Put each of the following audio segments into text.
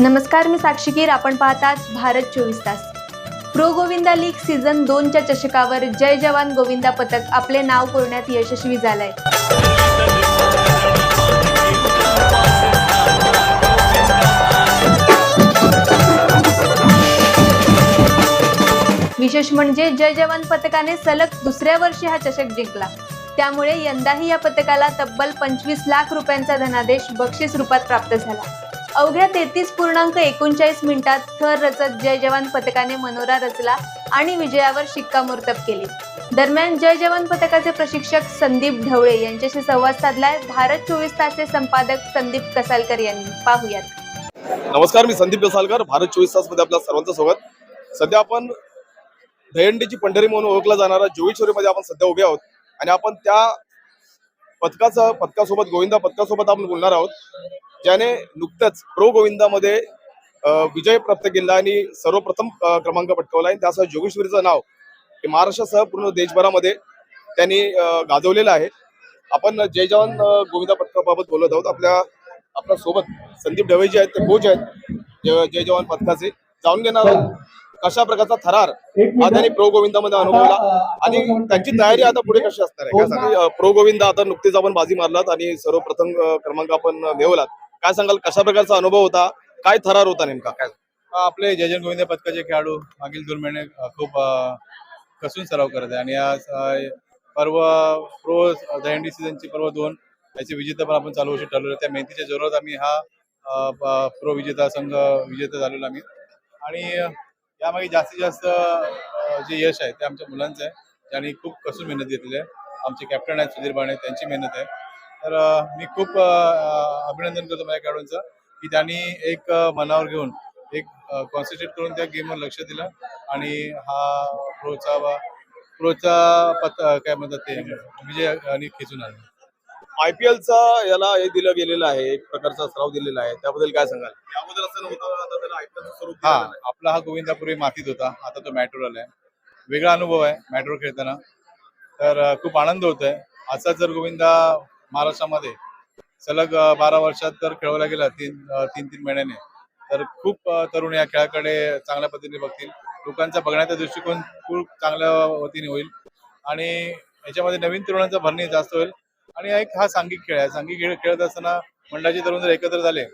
नमस्कार मी साक्षी कीर आपण पाहतात भारत चोवीस तास. प्रो गोविंदा लीग सीझन दोनच्या चषकावर जय जवान गोविंदा पथक आपले नाव कोरण्यात यशस्वी झालंय. विशेष म्हणजे जय जवान पथकाने सलग दुसऱ्या वर्षी हा चषक जिंकला. त्यामुळे यंदाही या पथकाला तब्बल पंचवीस लाख रुपयांचा धनादेश बक्षीस रूपात प्राप्त झाला. अवघ्या तेहतीस पूर्णांक एकोणचाळीस मिनिटात थर रचत जय जवान पथकाने मनोरा रचला आणि विजयावर शिक्कामोर्तब केली. दरम्यान जय जवान पथकाचे प्रशिक्षक संदीप ढवळे यांच्याशी संवाद साधलाय. भारत चोवीस तासचे संपादक संदीप कसालकर यांनी. पाहुयात. नमस्कार मी संदीप कसालकर. भारत चोवीस तासमध्ये आपल्या सर्वांचं स्वागत. सध्या आपण दहीहंडीची पंढरी म्हणून ओळखला जाणारा जोईश्वरीमध्ये आपण सध्या उभे आहोत. आणि आपण त्या पथकाचा पथकासोबत गोविंदा पथकासोबत आपण बोलणार आहोत ज्याने नुकतंच प्रो गोविंदामध्ये विजय प्राप्त केला आणि सर्वप्रथम क्रमांक पटकावला आणि त्यासह जोगेश्वरीचं नाव हे महाराष्ट्रासह पूर्ण देशभरामध्ये त्यांनी गाजवलेलं आहे. आपण जय जवान गोविंदा पथकाबाबत बोलत आहोत. आपल्या आपल्यासोबत संदीप ढवे जे आहेत ते कोच आहेत जय जवान पथकाचे जाऊन घेणार आहोत. कशा प्रकारचा थरार हा त्यांनी प्रो गोविंदामध्ये अनुभवला. आणि त्यांची तयारी आता पुढे कशी असणार आहे? काय सांगाल? अं, प्रो गोविंदा आता नुकतीच आपण बाजी मारलात आणि सर्वप्रथम क्रमांक आपण मिळवलात. काय सांगाल? कशा प्रकारचा अनुभव होता? काय थरार होता नेमका? काय? आपले जयजन गोविंद पथकाचे खेळाडू मागील दोन महिने खूप कसून सराव करत आहे. आणि आज पर्व प्रो दहीहंडी सीझनची पर्व दोन याचे विजेता पण आपण चालू वर्षी ठरवलं. त्या मेहनतीच्या जोरात आम्ही हा प्रो विजेता संघ विजेता झालेलो आम्ही. आणि यामागे जास्तीत जास्त जे यश आहे ते आमच्या मुलांचं आहे. ज्यांनी खूप कसून मेहनत घेतलेली आहे. आमचे कॅप्टन आहेत सुधीर बाणे त्यांची मेहनत आहे. तर मी खूप अभिनंदन करतो माझ्या खेळाडूंचं की त्यांनी एक मनावर घेऊन एक कॉन्सन्ट्रेट करून त्या गेमवर लक्ष दिलं. आणि हा प्रोचा प्रोचा पत काय म्हणतात ते विजय आणि खेचून आला आयपीएलचा याला हे दिलं गेलेलं आहे एक प्रकारचा सराव दिलेला आहे. त्याबद्दल काय सांगाल? याबद्दल असं नव्हतं आता त्याला आयपीएलचं स्वरूप हा दिलेलं आहे. आपला हा गोविंदापुरी मातीत होता. आता तो मॅट्रोर आलाय. वेगळा अनुभव आहे मॅट्रोर खेळताना. तर अ, खूप आनंद होतोय. असा जर गोविंदा महाराष्ट्रामध्ये सलग अ, बारा वर्षात जर खेळवला गेला तीन अ, तीन तीन महिन्याने. तर खूप अ, तरुण या खेळाकडे चांगल्या पद्धतीने बघतील. लोकांचा बघण्याचा दृष्टिकोन खूप चांगल्या वतीने होईल. आणि याच्यामध्ये नवीन तरुणांचा भरणे जास्त होईल. आणि एक हा सांघिक खेळ आहे. सांघिक खेळ खेळत असताना मंडळाचे तरुण जर एकत्र झाले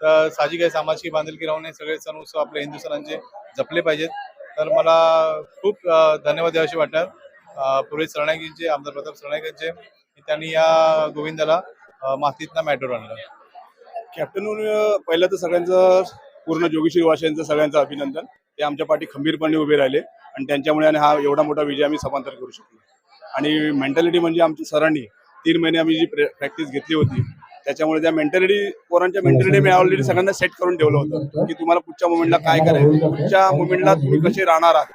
तर साहजिक आहे सामाजिक बांधिलकी राहून हे सगळे सण उत्सव आपल्या हिंदू सणांचे जपले पाहिजेत. तर मला खूप धन्यवाद द्यावेसे वाटतात. अ, पुरोहित आमदार प्रताप सरनाईकांचे त्यांनी या गोविंदाला मातीतनं मॅटोर आणलं. कॅप्टन पहिलं तर सगळ्यांचं पूर्ण जोगेश्वरी वाशांचं सगळ्यांचं अभिनंदन. ते आमच्या पाठी खंबीरपणे उभे राहिले आणि त्यांच्यामुळे आणि हा एवढा मोठा विजय आम्ही समांतर करू शकलो. आणि मेंटॅलिटी म्हणजे आमच्या सरांनी तीन महिने आम्ही जी प्रॅक्टिस घेतली होती त्याच्यामुळे त्या मेंटॅलिटी पोरांच्या मेंटॅलिटी मी ऑलरेडी सगळ्यांना सेट करून ठेवलं होतं की तुम्हाला पुढच्या मुवमेंटला काय करायचं पुढच्या मुवमेंटला तुम्ही कसे राहणार आहात?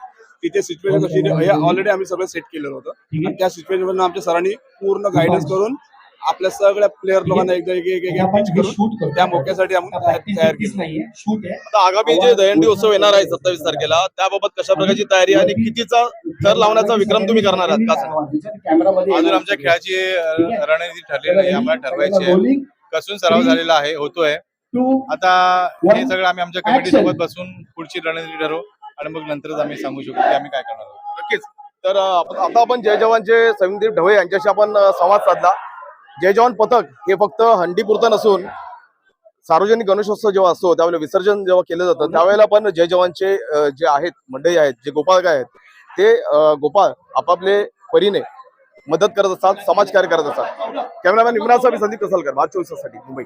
तिथे सिच्युएशन कशी हे ऑलरेडी आम्ही सगळं सेट केलेलं होतं. आणि त्या सिच्युएशन आमच्या सरांनी पूर्ण गायडन्स करून आपल्या सगळ्या प्लेअर लोकांना एकदा एक एक एक पिच करून त्या मोक्यासाठी आम्ही तयार- केलं. आता आगामी जे दहीहंडी उत्सव येणार आहे सत्तावीस तारखेला त्याबाबत कशा प्रकारची तयारी आणि कितीचा थर लावण्याचा विक्रम तुम्ही करणार आहात का अजून आमच्या खेळाची रणनीती ठरलेली नाही आम्हाला ठरवायची आहे. कसून सराव झालेला आहे होतोय. आता हे सगळं आम्ही आमच्या कमिटी सोबत बसून पुढची रणनीती ठरवू आणि मग नंतरच आम्ही सांगू शकू की आम्ही काय करणार आहोत. नक्कीच. तर आता आपण जय जवानचे संदीप ढवळे यांच्याशी आपण संवाद साधला. जय जवान पथक हे फक्त हंडीपुरतं नसून सार्वजनिक गणेशोत्सव जेव्हा असतो त्यावेळेला विसर्जन जेव्हा केलं जातं त्यावेळेला पण जय जवानचे जे आहेत मंडळी आहेत जे गोपाळक आहेत ते गोपाळ आपापले परीने मदत करत असतात समाजकार्य करत असतात. कॅमेरामॅन इम्रान साहेब संदीप कसालकर भारत चोवीससाठी मुंबई.